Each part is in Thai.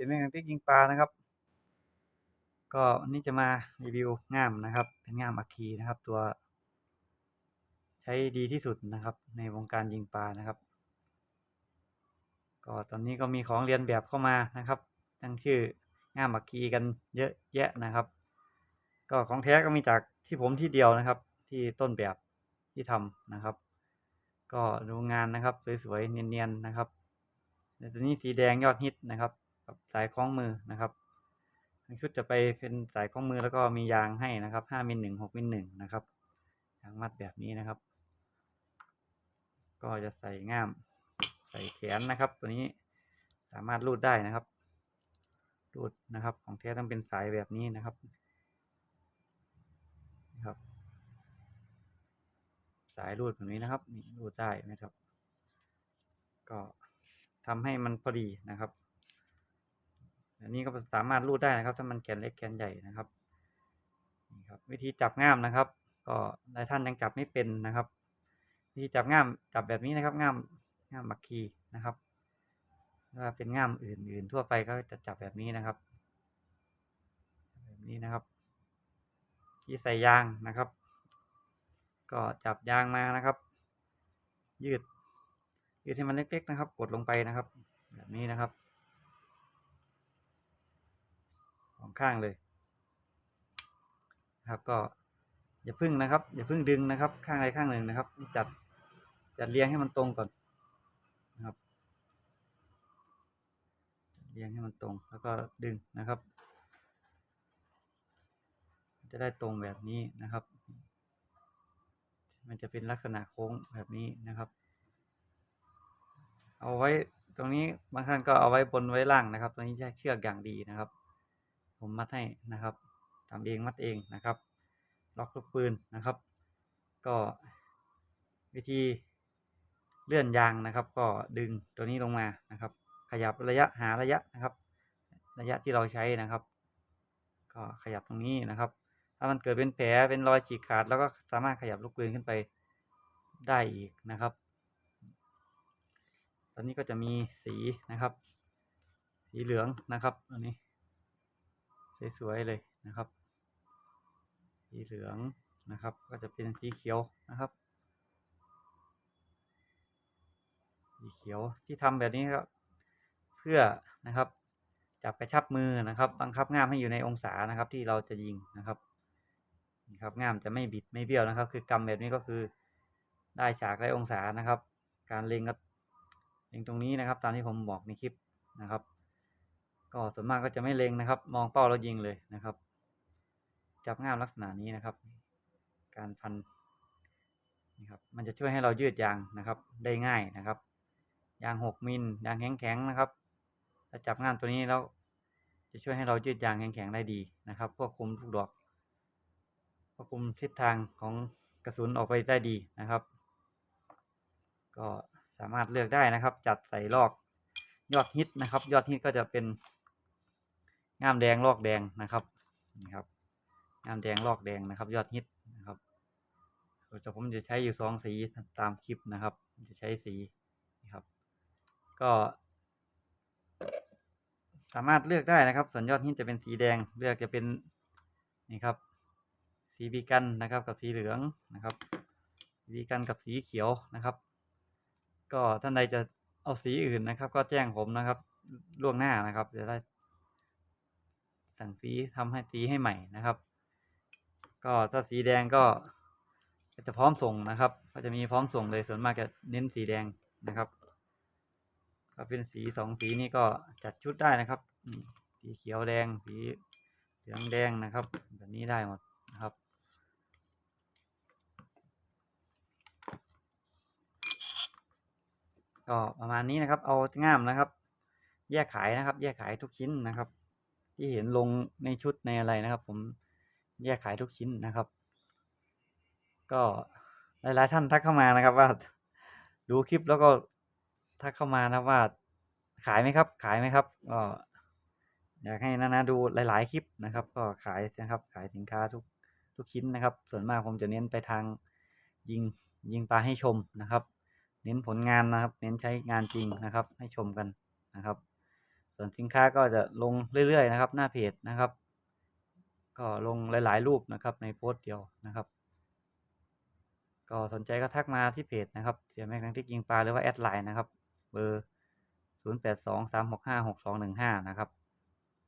เป็นแม่งติ๊กยิงปลานะครับ ก็นนี้จะมารีวิวง่ามนะครับ เป็นง่ามอัคคีนะครับ ตัว ใช้ดีที่สุดนะครับ ในวงการยิงปลานะครับ ก็ตอนนี้ก็มีของเรียนแบบเข้ามานะครับ ตั้งชื่อง่ามอัคคีกันเยอะแยะนะครับ ก็ของแท้ก็มีจากที่ผมที่เดียวนะครับ ที่ต้นแบบที่ทำนะครับ ก็ดูงานนะครับสวยๆเนียนๆนะครับในตัวนี้สีแดงยอดฮิตนะครับ กับสายคล้องมือนะครับชุดจะไปเป็นสายคล้องมือแล้วก็มียางให้นะครับห้ามิลหนึ่งหกมิลหนึ่งนะครับยางมัดแบบนี้นะครับ ก็จะใส่ง่าม ใส่แขนนะครับ ตัวนี้สามารถรูดได้นะครับ รูดนะครับ ของแท้ต้องเป็นสายแบบนี้นะครับนะครับ สายรูดแบบนี้นะครับนี่รูดได้นะครับ ก็ทำให้มันพอดีนะครับ อันนี้ก็สามารถรูดได้นะครับ ถ้ามันแกนเล็กแกนใหญ่นะครับนี่ครับ วิธีจับง่ามนะครับ ก็หลายท่านยังจับไม่เป็นนะครับ วิธีจับง่ามจับแบบนี้นะครับง่ามง่ามบักคีนะครับถ้าเป็นง่ามอื่น ๆ ทั่วไปก็จะจับแบบนี้นะครับ แบบนี้นะครับ ที่ใส่ยางนะครับ ก็จับยางมานะครับ ยืดยืดให้มันเล็ก ๆ นะครับ กดลงไปนะครับ แบบนี้นะครับสอง ข้างเลยครับก็อย่าพึ่งนะครับ อย่าพึ่งดึงนะครับ ข้างใดข้างหนึ่งนะครับ จัดจัดเรียงให้มันตรงก่อนนะครับ เรียงให้มันตรงแล้วก็ดึงนะครับ จะได้ตรงแบบนี้นะครับ มันจะเป็นลักษณะโค้งแบบนี้นะครับ เอาไว้ตรงนี้บางท่านก็เอาไว้บนไว้ล่างนะครับ ตรงนี้ใช้เชือกอย่างดีนะครับ ผมมัดให้นะครับทำเองมัดเองนะครับ ล็อกลูกปืนนะครับ ก็วิธีเลื่อนยางนะครับ ก็ดึงตัวนี้ลงมานะครับ ขยับระยะหาระยะนะครับ ระยะที่เราใช้นะครับ ก็ขยับตรงนี้นะครับ ถ้ามันเกิดเป็นแผลเป็นรอยฉีกขาด แล้วก็สามารถขยับลูกปืนขึ้นไปได้อีกนะครับ ตอนนี้ก็จะมีสีนะครับ สีเหลืองนะครับอันนี้ สวยๆเลยนะครับ สีเหลืองนะครับ ก็จะเป็นสีเขียวนะครับ สีเขียวที่ทำแบบนี้ก็เพื่อนะครับ จับกระชับมือนะครับ บังคับง่ามให้อยู่ในองศานะครับ ที่เราจะยิงนะครับนี่ครับง่ามจะไม่บิดไม่เบี้ยวนะครับ คือกำแบบนี้ก็คือได้ฉากได้องศานะครับ การเล็งก็เล็งตรงนี้นะครับ ตามที่ผมบอกในคลิปนะครับ ก็ส่วนมากก็จะไม่เล็งนะครับ มองเป้าแล้วยิงเลยนะครับ จับง่ามลักษณะนี้นะครับ การพันนี่ครับมันจะช่วยให้เรายืดยางนะครับ ได้ง่ายนะครับ ยางหกมิลยางแข็งๆนะครับถ้าจับง่ามตัวนี้แล้วจะช่วยให้เรายืดยางแข็งๆได้ดีนะครับควบคุมลูกดอกควบคุมทิศทางของกระสุนออกไปได้ดีนะครับ ก็สามารถเลือกได้นะครับ จัดใส่ลอกยอดฮิตนะครับ ยอดฮิตก็จะเป็น งามแดงลอกแดงนะครับนี่ครับงามแดงลอกแดงนะครับ ยอดฮิตนะครับแต่ผมจะใช้อยู่สองสีตามคลิปนะครับ จะใช้สีนะครับ ก็สามารถเลือกได้นะครับ ส่วนยอดฮิตจะเป็นสีแดงเลือกจะเป็นนี่ครับ สีบีกันนะครับ กับสีเหลืองนะครับบีกันกับสีเขียวนะครับ ก็ท่านใดจะเอาสีอื่นนะครับ ก็แจ้งผมนะครับ ล่วงหน้านะครับจะได้ สั่งสีทำให้สีให้ใหม่นะครับ ก็ถ้าสีแดงก็จะพร้อมส่งนะครับ ก็จะมีพร้อมส่งเลยส่วนมากจะเน้นสีแดงนะครับก็เป็นสีสองสีนี้ก็จัดชุดได้นะครับสีเขียวแดงสีเหลืองแดงนะครับ แบบนี้ได้หมดนะครับก็ประมาณนี้นะครับ เอาง่ามนะครับ แยกขายนะครับ แยกขายทุกชิ้นนะครับ ที่เห็นลงในชุดในอะไรนะครับ ผมแยกขายทุกชิ้นนะครับ ก็หลายๆท่านทักเข้ามานะครับว่าดูคลิปแล้วก็ทักเข้ามานะว่า ขายไหมครับ ขายไหมครับก็อยากให้นานาดูหลาย ๆ คลิปนะครับ ก็ขายนะครับขายสินค้าทุกทุกชิ้นนะครับ ส่วนมากผมจะเน้นไปทางยิงยิงปลาให้ชมนะครับ เน้นผลงานนะครับ เน้นใช้งานจริงนะครับ ให้ชมกันนะครับ ส่วนสินค้าก็จะลงเรื่อยๆนะครับ หน้าเพจนะครับ ก็ลงหลาย ๆ รูปนะครับ ในโพสต์เดียวนะครับ ก็สนใจก็ทักมาที่เพจนะครับเสียแม็กนังที่ยิงปลาหรือว่าแอดไลน์นะครับ เบอร์ศูนย์แปดสองสามหกห้าหกสองหนึ่งห้านะครับ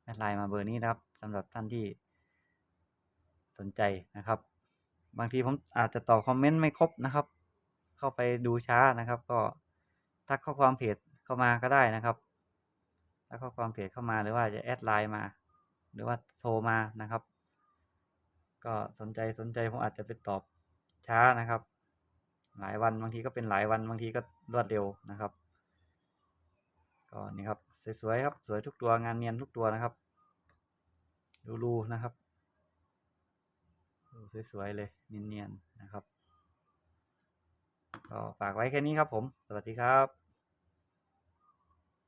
แอดไลน์มาเบอร์นี้นะครับสำหรับท่านที่สนใจนะครับ บางทีผมอาจจะตอบคอมเมนต์ไม่ครบนะครับ เข้าไปดูช้านะครับ ก็ทักข้อความเพจเข้ามาก็ได้นะครับ ทักข้อความเพจเข้ามาหรือว่าจะแอดไลน์มา หรือว่าโทรมานะครับ ก็สนใจสนใจผมอาจจะไปตอบช้านะครับ หลายวันบางทีก็เป็นหลายวันบางทีก็รวดเร็วนะครับ ก็นี่ครับสวยๆครับสวยทุกตัวงานเนียนทุกตัวนะครับดูรูนะครับดูสวยๆเลยเนียนๆนะครับ ก็ฝากไว้แค่นี้ครับผม สวัสดีครับ